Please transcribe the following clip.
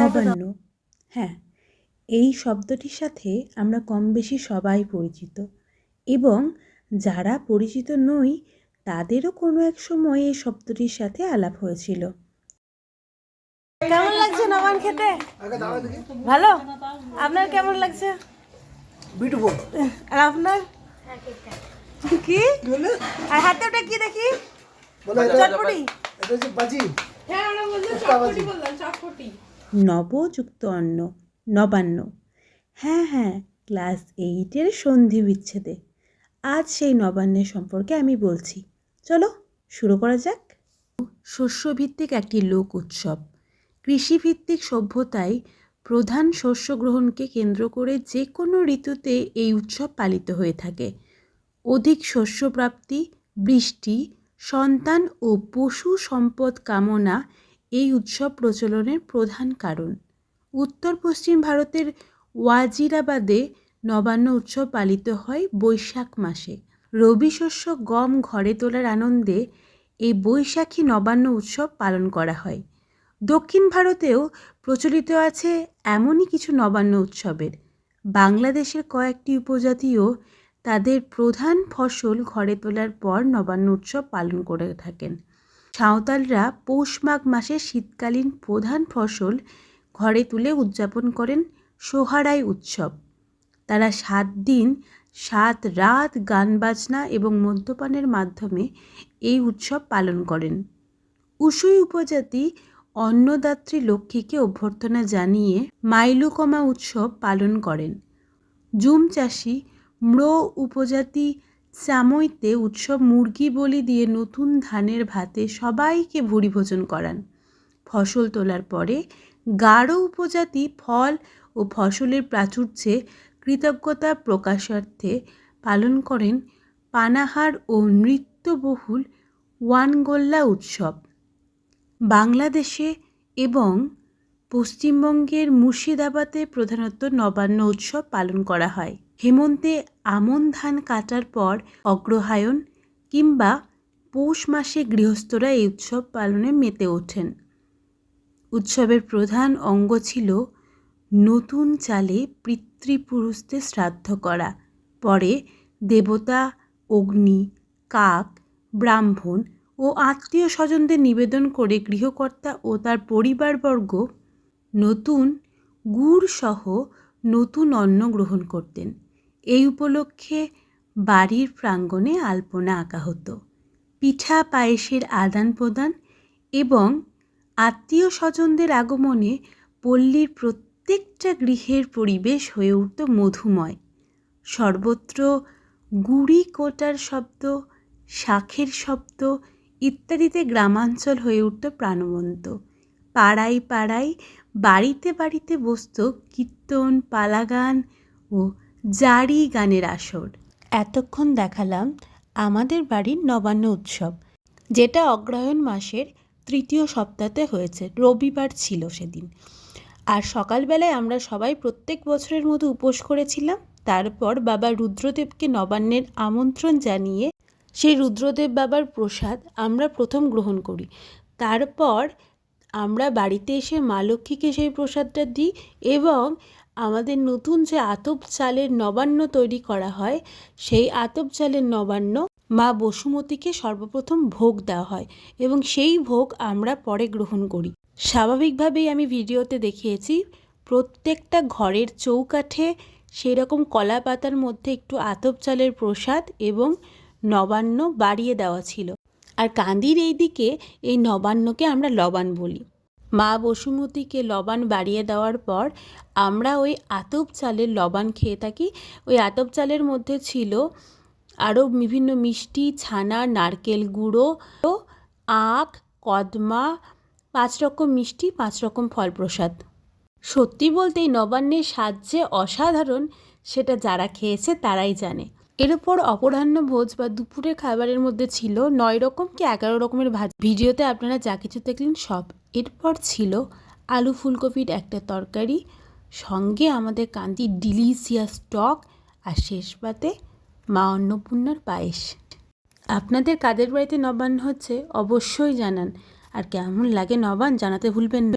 নবান্ন। হ্যাঁ এই শব্দটির সাথে আমরা কম বেশি সবাই পরিচিত এবং যারা পরিচিত নই তাদেরও কোনো এক সময় এই শব্দটির সাথে আলাপ হয়েছিল। কেমন লাগছে নবান খেতে? ভালো? আপনার কেমন লাগছে? বিউটিফুল আর আপনার? কি? আর হাতে ওটা কি দেখি? চটপটি। নবযুক্ত অন্ন নবান্ন। হ্যাঁ হ্যাঁ ক্লাস এইটের সন্ধি বিচ্ছেদে। আজ সেই নবান্নের সম্পর্কে আমি বলছি। চলো শুরু করা যাক। শস্যভিত্তিক একটি লোক উৎসব। কৃষিভিত্তিক সভ্যতায় প্রধান শস্য গ্রহণকে কেন্দ্র করে যে কোনো ঋতুতে এই উৎসব পালিত হয়ে থাকে। অধিক শস্য প্রাপ্তি বৃষ্টি সন্তান ও পশু সম্পদ কামনা এই উৎসব প্রচলনের প্রধান কারণ। উত্তর পশ্চিম ভারতের ওয়াজিরাবাদে নবান্ন উৎসব পালিত হয় বৈশাখ মাসে। রবি শস্য গম ঘরে তোলার আনন্দে এই বৈশাখী নবান্ন উৎসব পালন করা হয়। দক্ষিণ ভারতেও প্রচলিত আছে এমনই কিছু নবান্ন উৎসবের। বাংলাদেশের কয়েকটি উপজাতিও তাদের প্রধান ফসল ঘরে তোলার পর নবান্ন উৎসব পালন করে থাকেন। সাঁওতালরা পৌষ মাঘ মাসে শীতকালীন প্রধান ফসল ঘরে তুলে উদযাপন করেন সোহারাই উৎসব। তারা সাত দিন, সাত রাত গান বাজনা এবং মদ্যপানের মাধ্যমে এই উৎসব পালন করেন। উসুই উপজাতি অন্নদাত্রী লক্ষ্মীকে অভ্যর্থনা জানিয়ে মাইলুকমা উৎসব পালন করেন। জুম চাষি ম্র উপজাতি চামইতে উৎসব মুরগি বলি দিয়ে নতুন ধানের ভাতে সবাইকে ভুরি ভোজন করান। ফসল তোলার পরে গারো উপজাতি ফল ও ফসলের প্রাচুর্যে কৃতজ্ঞতা প্রকাশার্থে পালন করেন পানাহার ও নৃত্যবহুল ওয়ানগোল্লা উৎসব। বাংলাদেশে এবং পশ্চিমবঙ্গের মুর্শিদাবাদে প্রধানত নবান্ন উৎসব পালন করা হয়। হেমন্তে আমন ধান কাটার পর অগ্রহায়ণ কিংবা পৌষ মাসে গৃহস্থরা এই উৎসব পালনে মেতে ওঠেন। উৎসবের প্রধান অঙ্গ ছিল নতুন চালে পিতৃপুরুষদের শ্রাদ্ধ করা। পরে দেবতা, অগ্নি, কাক, ব্রাহ্মণ ও আত্মীয় স্বজনদের নিবেদন করে গৃহকর্তা ও তার পরিবারবর্গ নতুন গুড়সহ নতুন অন্ন গ্রহণ করতেন। এই উপলক্ষে বাড়ির প্রাঙ্গণে আলপনা আঁকা হতো। পিঠা, পায়েসের আদান প্রদান এবং আত্মীয় স্বজনদের আগমনে পল্লীর প্রত্যেকটা গৃহের পরিবেশ হয়ে উঠত মধুময়। সর্বত্র গুড়ি কোটার শব্দ, শাখের শব্দ ইত্যাদিতে গ্রামাঞ্চল হয়ে উঠত প্রাণবন্ত। পাড়ায় পাড়ায় বাড়িতে বাড়িতে বসত কীর্তন, পালাগান ও জারি গানের আসর। এতক্ষণ দেখালাম আমাদের বাড়ির নবান্ন উৎসব, যেটা অগ্রহায়ণ মাসের তৃতীয় সপ্তাহে হয়েছে, রবিবার ছিল সেদিন। আর সকালবেলায় আমরা সবাই প্রত্যেক বছরের মতো উপোস করেছিলাম, তারপর বাবা রুদ্রদেবকে নবান্নের আমন্ত্রণ জানিয়ে সেই রুদ্রদেব বাবার প্রসাদ আমরা প্রথম গ্রহণ করি। তারপর আমরা বাড়িতে এসে মা লক্ষ্মীকে সেই প্রসাদটা দিই এবং আমাদের নতুন যে আতপ চালের নবান্ন তৈরি করা হয়, সেই আতপ চালের নবান্ন মা বসুমতীকে সর্বপ্রথম ভোগ দেওয়া হয় এবং সেই ভোগ আমরা পরে গ্রহণ করি। স্বাভাবিকভাবেই আমি ভিডিওতে দেখিয়েছি, প্রত্যেকটা ঘরের চৌকাঠে সেই রকম কলা পাতার মধ্যে একটু আতপ চালের প্রসাদ এবং নবান্ন বাড়িয়ে দেওয়া ছিল। আর কান্দির এই দিকে এই নবান্নকে আমরা লবান বলি। মা বসুমতীকে লবান বাড়িয়ে দেওয়ার পর আমরা ওই আতপ চালের লবান খেয়ে থাকি। ওই আতপ চালের মধ্যে ছিল আরও বিভিন্ন মিষ্টি, ছানা, নারকেল গুঁড়ো, আখ, কদমা, পাঁচ রকম মিষ্টি, পাঁচ রকম ফল প্রসাদ সত্যি বলতে এই নবান্নের স্বাদ যে অসাধারণ, সেটা যারা খেয়েছে তারাই জানে। এর উপর অপরাহ্ন ভোজ বা দুপুরের খাবারের মধ্যে ছিল নয় রকম কি এগারো রকমের ভাজ। ভিডিওতে আপনারা যা কিছু দেখলেন সব এরপর ছিল আলু ফুলকপির একটা তরকারি, সঙ্গে আমাদের কান্তি ডিলিশিয়াস টক, আর শেষ পাতে মা অন্নপূর্ণার পায়েস। আপনাদের কাদের বাড়িতে নবান্ন হচ্ছে অবশ্যই জানান, আর কেমন লাগে নবান জানাতে ভুলবেন না।